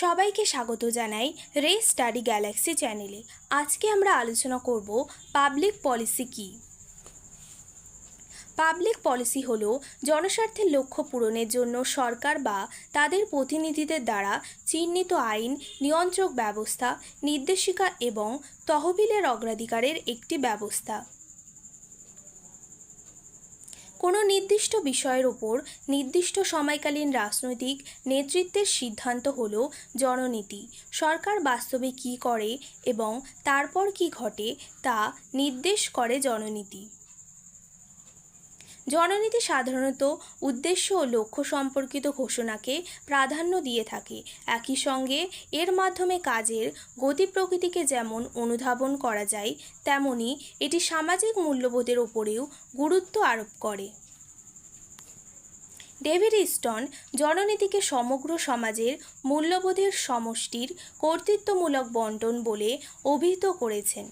সবাইকে স্বাগত জানাই রে স্টাডি গ্যালাক্সি চ্যানেলে। আজকে আমরা আলোচনা করব পাবলিক পলিসি কী? পাবলিক পলিসি হলো জনস্বার্থের লক্ষ্য পূরণের জন্য সরকার বা তাদের প্রতিনিধিদের দ্বারা চিহ্নিত আইন, নিয়ন্ত্রক ব্যবস্থা, নির্দেশিকা এবং তহবিলের অগ্রাধিকারের একটি ব্যবস্থা। কোনো নির্দিষ্ট বিষয়ের ওপর নির্দিষ্ট সময়কালীন রাজনৈতিক নেতৃত্বের সিদ্ধান্ত হল জননীতি, সরকার বাস্তবে কি করে এবং তারপর কি ঘটে তা নির্দেশ করে জননীতি। জননীতি সাধারণত উদ্দেশ্য ও লক্ষ্য সম্পর্কিত ঘোষণাকে প্রাধান্য দিয়ে থাকে। একই সঙ্গে এর মাধ্যমে কাজের গতি প্রকৃতিকে যেমন অনুধাবন করা যায়, তেমনি এটি সামাজিক মূল্যবোধের ওপরেও গুরুত্ব আরোপ করে। ডেভিড ইস্টন জননীতিকে সমগ্র সমাজের মূল্যবোধের সমষ্টির কর্তৃত্বমূলক বন্টন বলে অভিহিত করেছেন।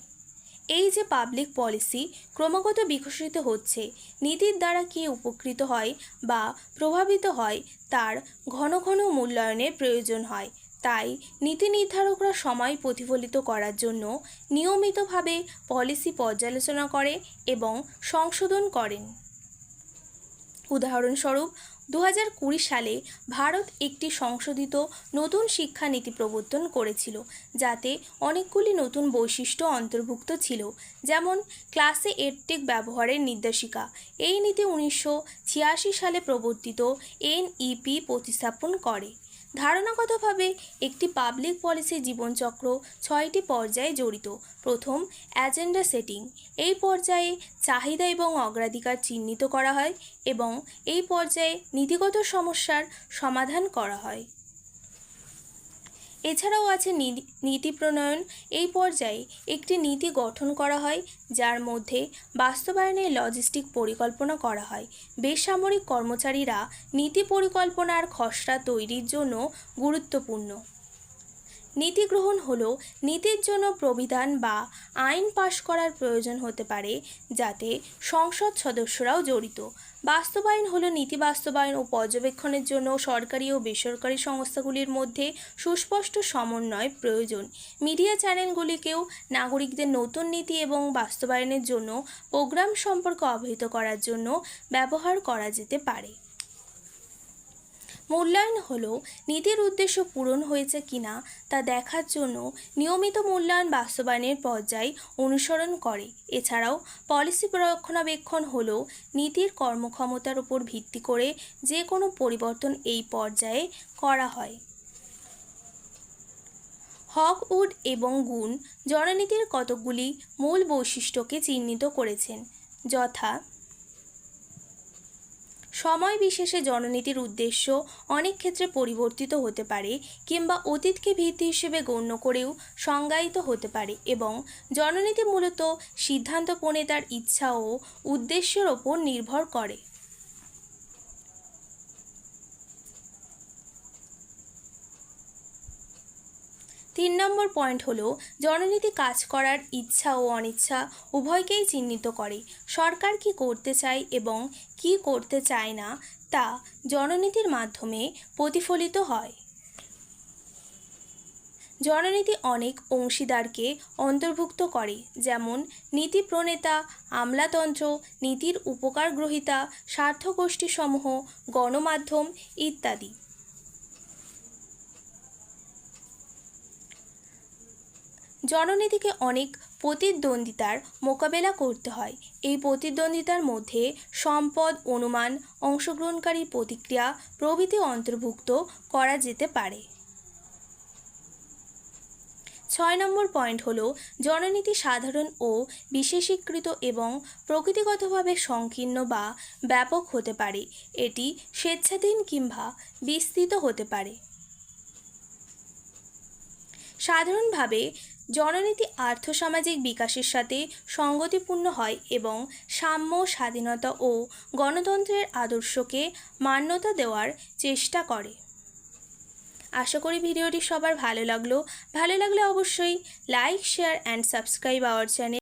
এই যে পাবলিক পলিসি ক্রমাগত বিকশিত হচ্ছে, নীতির দ্বারা কে উপকৃত হয় বা প্রভাবিত হয় তার ঘন ঘন মূল্যায়নের প্রয়োজন হয়। তাই নীতি নির্ধারকরা সময় প্রতিফলিত করার জন্য নিয়মিতভাবে পলিসি পর্যালোচনা করে এবং সংশোধন করেন। উদাহরণস্বরূপ দু হাজার কুড়ি সালে ভারত একটি সংশোধিত নতুন শিক্ষানীতি প্রবর্তন করেছিল, যাতে অনেকগুলি নতুন বৈশিষ্ট্য অন্তর্ভুক্ত ছিল, যেমন ক্লাসে এডটেক ব্যবহারের নির্দেশিকা। এই নীতি উনিশশো ছিয়াশি সালে প্রবর্তিত এনইপি প্রতিস্থাপন করে। ধারণাগতভাবে, একটি পাবলিক পলিসি জীবনচক্র ছয়টি পর্যায়ে জড়িত। প্রথম অ্যাজেন্ডা সেটিং এই পর্যায়ে চাহিদা এবং অগ্রাধিকার চিহ্নিত করা হয় এবং এই পর্যায়ে নীতিগত সমস্যার সমাধান করা হয়। এছাড়াও আছে নীতি- প্রণয়ন। এই পর্যায়ে একটি নীতি গঠন করা হয়, যার মধ্যে বাস্তবায়নের লজিস্টিক পরিকল্পনা করা হয়। বেসামরিক কর্মচারীরা নীতি পরিকল্পনার খসড়া তৈরির জন্য গুরুত্বপূর্ণ। নীতি গ্রহণ হলো নীতির জন্য প্রবিধান বা আইন পাশ করার প্রয়োজন হতে পারে, যাতে সংসদ সদস্যরাও জড়িত। বাস্তবায়ন হলো নীতি বাস্তবায়ন ও পর্যবেক্ষণের জন্য সরকারি ও বেসরকারি সংস্থাগুলির মধ্যে সুস্পষ্ট সমন্বয় প্রয়োজন। মিডিয়া চ্যানেলগুলিকেও নাগরিকদের নতুন নীতি এবং বাস্তবায়নের জন্য প্রোগ্রাম সম্পর্কে অবহিত করার জন্য ব্যবহার করা যেতে পারে। মূল্যায়ন হলো নীতির উদ্দেশ্য পূরণ হয়েছে কিনা তা দেখার জন্য নিয়মিত মূল্যায়ন বাস্তবায়নের পর্যায় অনুসরণ করে। এছাড়াও পলিসি রক্ষণাবেক্ষণ হল নীতির কর্মক্ষমতার উপর ভিত্তি করে যে কোনো পরিবর্তন এই পর্যায়ে করা হয়। হকউড এবং গুণ জননীতির কতকগুলি মূল বৈশিষ্ট্যকে চিহ্নিত করেছেন। যথা সময় বিশেষে জননীতির উদ্দেশ্য অনেক ক্ষেত্রে পরিবর্তিত হতে পারে কিংবা অতীতকে ভিত্তি হিসেবে গণ্য করেও সংজ্ঞায়িত হতে পারে এবং জননীতি মূলত সিদ্ধান্ত প্রণেতার ইচ্ছা ও উদ্দেশ্যের ওপর নির্ভর করে। তিন নম্বর পয়েন্ট হলো, জননীতি কাজ করার ইচ্ছা ও অনিচ্ছা উভয়কেই চিহ্নিত করে। সরকার কি করতে চায় এবং কি করতে চায় না, তা জননীতির মাধ্যমে প্রতিফলিত হয়। জননীতি অনেক অংশীদারকে অন্তর্ভুক্ত করে, যেমন নীতি প্রণেতা, আমলাতন্ত্র, নীতির উপকার গ্রহীতা, স্বার্থগোষ্ঠীসমূহ, গণমাধ্যম ইত্যাদি। জননীতিকে অনেক প্রতিদ্বন্দ্বিতার মোকাবেলা করতে হয়। এই প্রতিদ্বন্দ্বিতার মধ্যে সম্পদ, অনুমান, অংশগ্রহণকারী প্রতিক্রিয়া প্রভৃতি অন্তর্ভুক্ত করা যেতে পারে। ছয় নম্বর পয়েন্ট হলো জননীতি সাধারণ ও বিশেষীকৃত এবং প্রকৃতিগতভাবে সংকীর্ণ বা ব্যাপক হতে পারে। এটি স্বেচ্ছাধীন কিংবা বিস্তৃত হতে পারে। সাধারণভাবে জননীতি আর্থসামাজিক বিকাশের সাথে সঙ্গতিপূর্ণ হয় এবং সাম্য, স্বাধীনতা ও গণতন্ত্রের আদর্শকে মান্যতা দেওয়ার চেষ্টা করে। আশা করি ভিডিওটি সবার ভালো লাগল। ভালো লাগলে অবশ্যই like share and subscribe our channel